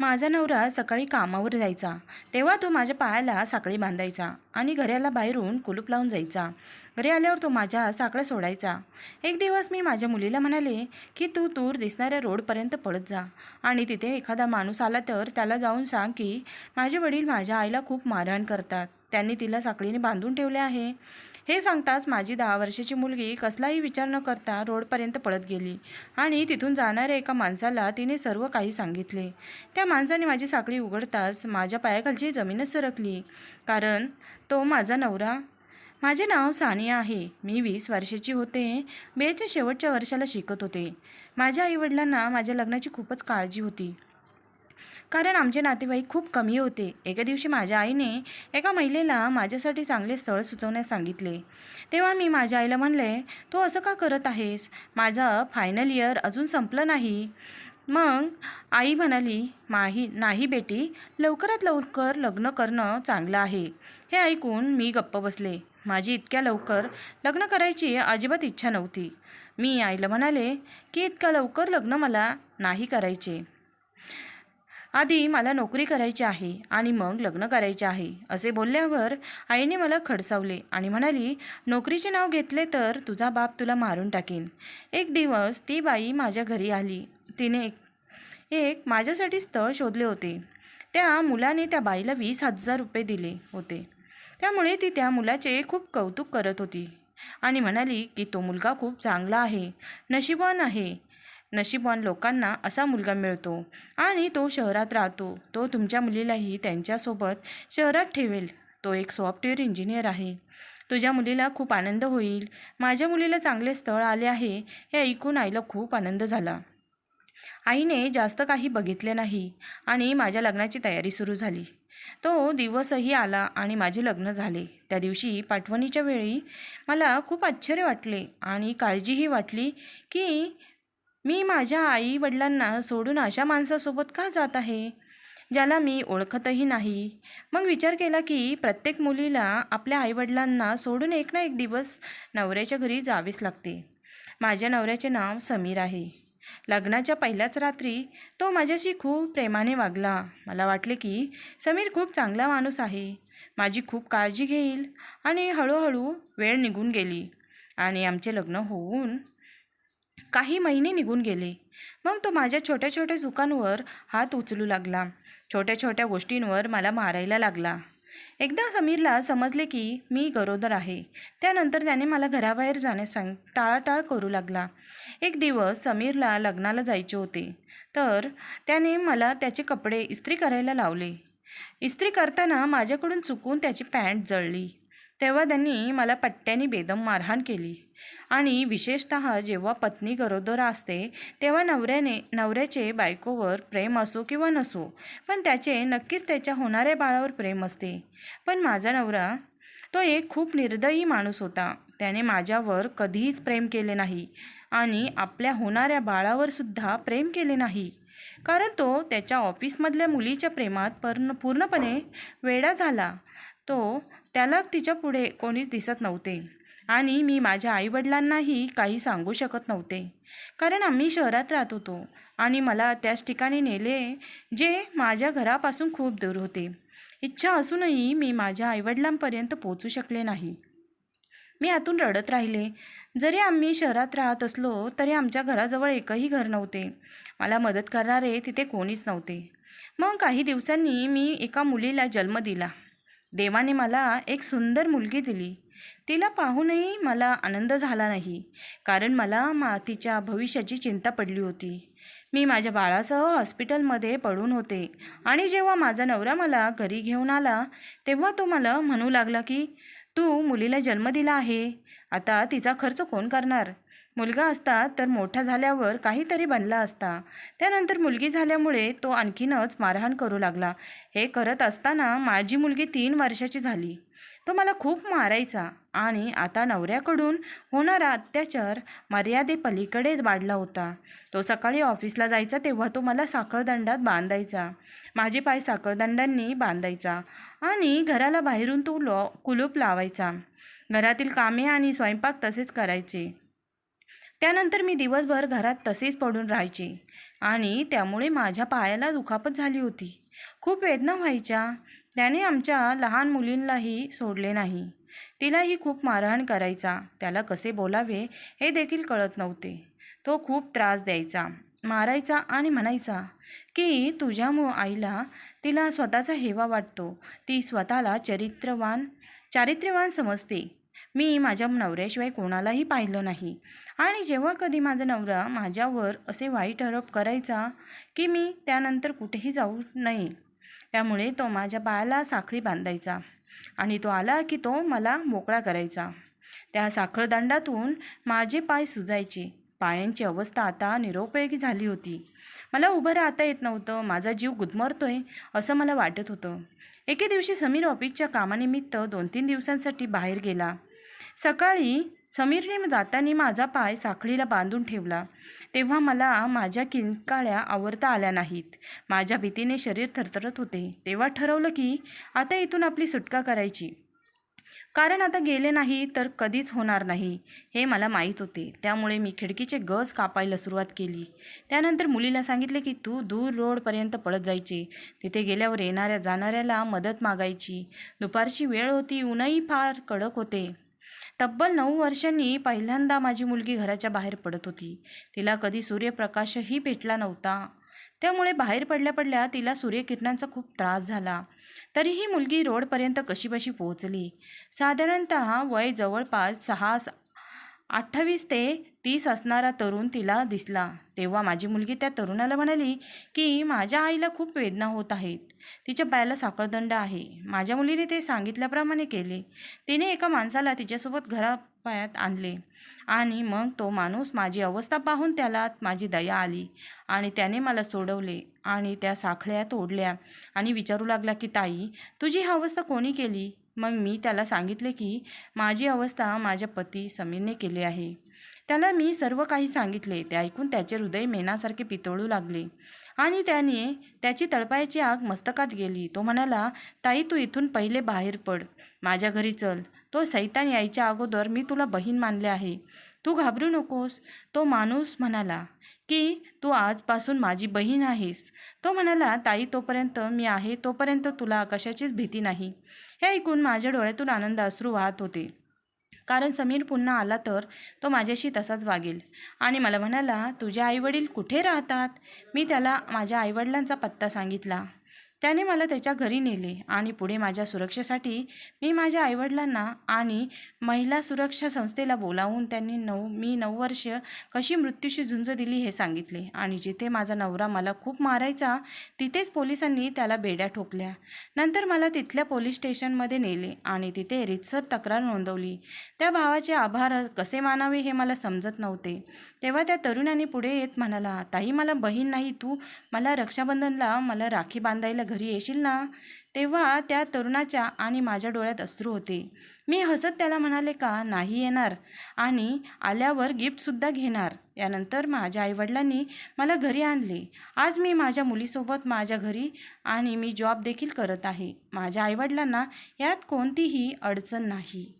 माझा नवरा सकाळी कामावर जायचा. तेव्हा तो माझ्या पायाला साखळी बांधायचा आणि घराला बाहेरून कुलूप लावून जायचा. घरी आल्यावर तो माझ्या साखळ्या सोडायचा. एक दिवस मी माझ्या मुलीला म्हणाले की तू दूर दिसणाऱ्या रोडपर्यंत पळत जा आणि तिथे एखादा माणूस आला तर त्याला जाऊन सांग की माझे वडील माझ्या आईला खूप मारहाण करतात. त्यांनी तिला साखळीने बांधून ठेवले आहे. हे सांगताच माझी दहा वर्षाची मुलगी कसलाही विचार न करता रोडपर्यंत पळत गेली आणि तिथून जाणाऱ्या एका माणसाला तिने सर्व काही सांगितले. त्या माणसाने माझी साखळी उघडताच माझ्या पायाखालची जमीनच सरकली. कारण तो माझा नवरा. माझे नाव सानिया आहे. मी वीस वर्षाची होते. बेच्या शेवटच्या वर्षाला शिकत होते. माझ्या आईवडिलांना माझ्या लग्नाची खूपच काळजी होती. कारण आमचे नातेवाईक खूप कमी होते. एके दिवशी माझ्या आईने एका महिलेला माझ्यासाठी चांगले स्थळ सुचवण्यास सांगितले. तेव्हा मी माझ्या आईला म्हणले तू असं का करत आहेस? माझं फायनल इयर अजून संपलं नाही. मग आई म्हणाली माही नाही बेटी लवकरात लवकर लग्न करणं चांगलं आहे. हे ऐकून मी गप्प बसले. माझी इतक्या लवकर लग्न करायची अजिबात इच्छा नव्हती. मी आईला म्हणाले की इतक्या लवकर लग्न मला नाही करायचे. आधी मला नोकरी करायची आहे आणि मग लग्न करायचे आहे असे बोलल्यावर आईने मला खडसावले आणि म्हणाली नोकरीचे नाव घेतले तर तुझा बाप तुला मारून टाकेन. एक दिवस ती बाई माझ्या घरी आली. तिने एक एक माझ्यासाठी स्थळ शोधले होते. त्या मुलाने त्या बाईला वीस हजार रुपये दिले होते. त्यामुळे ती त्या मुलाचे खूप कौतुक करत होती आणि म्हणाली की तो मुलगा खूप चांगला आहे नशिबान आहे नशीबवान लोकांना असा मुलगा मिळतो आणि तो शहरात राहतो. तो तुमच्या मुलीलाही त्यांच्यासोबत शहरात ठेवेल. तो एक सॉफ्टवेअर इंजिनियर आहे. तुझ्या मुलीला खूप आनंद होईल. माझ्या मुलीला चांगले स्थळ आले आहे हे ऐकून आईला खूप आनंद झाला. आईने जास्त काही बघितले नाही आणि माझ्या लग्नाची तयारी सुरू झाली. तो दिवसही आला आणि माझे लग्न झाले. त्या दिवशी पाठवणीच्या वेळी मला खूप आश्चर्य वाटले आणि काळजीही वाटली की मी माझ्या आई वडिलांना सोडून अशा माणसासोबत का जात आहे? ज्याला मी ओळखतही नाही. मग विचार केला की प्रत्येक मुलीला आपल्या आईवडिलांना सोडून एक ना एक दिवस नवऱ्याच्या घरी जावेच लागते. माझ्या नवऱ्याचे नाव समीर आहे. लग्नाच्या पहिल्याच रात्री तो माझ्याशी खूप प्रेमाने वागला. मला वाटले की समीर खूप चांगला माणूस आहे. माझी खूप काळजी घेईल आणि हळूहळू वेळ निघून गेली आणि आमचे लग्न होऊन काही महिने निघून गेले. मग तो माझ्या छोट्या छोट्या चुकांवर हात उचलू लागला. छोट्या छोट्या गोष्टींवर मला मारायला लागला. एकदा समीरला समजले की मी गरोदर आहे. त्यानंतर त्याने मला घराबाहेर जाण्यास सांग टाळाटाळ करू लागला. एक दिवस समीरला लग्नाला जायचे होते. तर त्याने मला त्याचे कपडे इस्त्री करायला लावले. इस्त्री करताना माझ्याकडून चुकून त्याची पॅन्ट जळली. तेव्हा त्यांनी मला पट्ट्याने बेदम मारहाण केली. आणि विशेषत जेव्हा पत्नी गरोदर असते तेव्हा नवऱ्याने नवऱ्याचे बायकोवर प्रेम असो किंवा नसो पण त्याचे नक्कीच त्याच्या होणाऱ्या बाळावर प्रेम असते. पण माझा नवरा तो एक खूप निर्दयी माणूस होता. त्याने माझ्यावर कधीच प्रेम केले नाही आणि आपल्या होणाऱ्या बाळावर सुद्धा प्रेम केले नाही. कारण तो त्याच्या ऑफिसमधल्या मुलीच्या प्रेमात पर्ण पूर्णपणे वेडा झाला. तो त्याला तिच्या पुढे कोणीच दिसत नव्हते. आणि मी माझ्या आईवडिलांनाही काही सांगू शकत नव्हते. कारण आम्ही शहरात राहत होतो आणि मला त्याच ठिकाणी नेले जे माझ्या घरापासून खूप दूर होते. इच्छा असूनही मी माझ्या आईवडिलांपर्यंत पोचू शकले नाही. मी आतून रडत राहिले. जरी आम्ही शहरात राहत असलो तरी आमच्या घराजवळ एकही घर नव्हते. मला मदत करणारे तिथे कोणीच नव्हते. मग काही दिवसांनी मी एका मुलीला जन्म दिला. देवाने मला एक सुंदर मुलगी दिली. तिला पाहूनही मला आनंद झाला नाही कारण मला मा तिच्या भविष्याची चिंता पडली होती. मी माझ्या बाळासह हॉस्पिटलमध्ये पडून होते आणि जेव्हा माझा नवरा मला घरी घेऊन आला तेव्हा तो मला म्हणू लागला की तू मुलीला जन्म दिला आहे. आता तिचा खर्च कोण करणार? मुलगा असता तर मोठा झाल्यावर काहीतरी बनला असता. त्यानंतर मुलगी झाल्यामुळे तो आणखीनच मारहाण करू लागला. हे करत असताना माझी मुलगी तीन वर्षाची झाली. तो मला खूप मारायचा आणि आता नवऱ्याकडून होणारा अत्याचार मर्यादेपलीकडेच वाढला होता. तो सकाळी ऑफिसला जायचा तेव्हा तो मला साखळदंडात बांधायचा. माझे पाय साखळदंडांनी बांधायचा आणि घराला बाहेरून तो लॉ कुलूप लावायचा. घरातील कामे आणि स्वयंपाक तसेच करायचे. त्यानंतर मी दिवसभर घरात तसेच पडून राहायचे. आणि त्यामुळे माझ्या पायाला दुखापत झाली होती. खूप वेदना व्हायच्या. त्याने आमच्या लहान मुलींनाही सोडले नाही. तिलाही खूप मारहाण करायचा. त्याला कसे बोलावे हे देखील कळत नव्हते. तो खूप त्रास द्यायचा. मारायचा आणि म्हणायचा की तुझ्या मु आईला तिला स्वतःचा हेवा वाटतो. ती स्वतःला चरित्रवान चारित्र्यवान समजते. मी माझ्या नवऱ्याशिवाय कोणालाही पाहिलं नाही. आणि जेव्हा कधी माझा नवरा माझ्यावर असे वाईट आरोप करायचा की मी त्यानंतर कुठेही जाऊ नये त्यामुळे तो माझ्या पायाला साखळी बांधायचा आणि तो आला की तो मला मोकळा करायचा. त्या साखळदंडातून माझे पाय सुजायचे. पायांची अवस्था आता निरोपयोगी झाली होती. मला उभं राहता येत नव्हतं. माझा जीव गुदमरतोय असं मला वाटत होतं. एके दिवशी समीर ऑफिसच्या कामानिमित्त दोन तीन दिवसांसाठी बाहेर गेला. सकाळी समीरने जाताना माझा पाय साखळीला बांधून ठेवला. तेव्हा मला माझ्या किंकाळ्या आवरता आल्या नाहीत. माझ्या भीतीने शरीर थरथरत होते. तेव्हा ठरवलं की आता इथून आपली सुटका करायची. कारण आता गेले नाही तर कधीच होणार नाही हे मला माहीत होते. त्यामुळे मी खिडकीचे गज कापायला सुरुवात केली. त्यानंतर मुलीला सांगितले की तू दूर रोडपर्यंत पळत जायचे. तिथे गेल्यावर येणाऱ्या जाणाऱ्याला मदत मागायची. दुपारची वेळ होती ऊनही फार कडक होते. तब्बल नऊ वर्षांनी पहिल्यांदा माझी मुलगी घराच्या बाहेर पडत होती. तिला कधी सूर्यप्रकाशही भेटला नव्हता. त्यामुळे बाहेर पडल्या पडल्या तिला सूर्यकिरणांचा खूप त्रास झाला. तरीही मुलगी रोडपर्यंत कशीबशी पोहोचली. साधारणत वय जवळपास सहा अठ्ठावीस ते तीस असणारा तरुण तिला दिसला. तेव्हा माझी मुलगी त्या तरुणाला म्हणाली की माझ्या आईला खूप वेदना होत आहेत. तिच्या पायाला साखळदंड आहे. माझ्या मुलीने ते सांगितल्याप्रमाणे केले. तिने एका माणसाला तिच्यासोबत घरापायात आणले आणि मग तो माणूस माझी अवस्था पाहून त्याला माझी दया आली आणि त्याने मला सोडवले आणि त्या साखळ्या तोडल्या आणि विचारू लागला की ताई तुझी ही अवस्था कोणी केली? मग मी त्याला सांगितले की माझी अवस्था माझ्या पती समीरने केली आहे. त्याला मी सर्व काही सांगितले. ते ऐकून त्याचे हृदय मेणासारखे पितळू लागले. आणि त्याने त्याची तळपायाची आग मस्तकात गेली. तो म्हणाला ताई तू इथून पहिले बाहेर पड. माझ्या घरी चल. तो सैतान यायच्या अगोदर मी तुला बहीण मानले आहे. तू घाबरू नकोस. तो माणूस म्हणाला की तू आजपासून माझी बहीण आहेस. तो म्हणाला ताई तोपर्यंत मी आहे तोपर्यंत तुला कशाचीच भीती नाही. हे ऐकून माझ्या डोळ्यातून आनंद अश्रू वाहत होते. कारण समीर पुन्हा आला तर तो माझ्याशी तसाच वागेल. आणि मला म्हणाला तुझे आईवडील कुठे राहतात? मी त्याला माझ्या आईवडिलांचा पत्ता सांगितला. त्याने मला त्याच्या घरी नेले आणि पुढे माझ्या सुरक्षेसाठी मी माझ्या आईवडिलांना आणि महिला सुरक्षा संस्थेला बोलावून त्यांनी नऊ मी नऊ वर्ष कशी मृत्यूशी झुंज दिली हे सांगितले. आणि जिथे माझा नवरा मला खूप मारायचा तिथेच पोलिसांनी त्याला बेड्या ठोकल्या. नंतर मला तिथल्या पोलीस स्टेशनमध्ये नेले आणि तिथे रितसर तक्रार नोंदवली. त्या भावाचे आभार कसे मानावे हे मला समजत नव्हते. तेव्हा त्या तरुणाने पुढे येत म्हणाला ताई मला बहीण नाही. तू मला रक्षाबंधनला मला राखी बांधायला घरी येशील ना? तेव्हा त्या तरुणाच्या आणि माझ्या डोळ्यात अश्रू होते. मी हसत त्याला म्हणाले का? नाही येणार. आणि आल्यावर गिफ्टसुद्धा घेणार. यानंतर माझ्या आईवडिलांनी मला घरी आणले. आज मी माझ्या मुलीसोबत माझ्या घरी आणि मी जॉब देखील करत आहे. माझ्या आईवडिलांना यात कोणतीही अडचण नाही.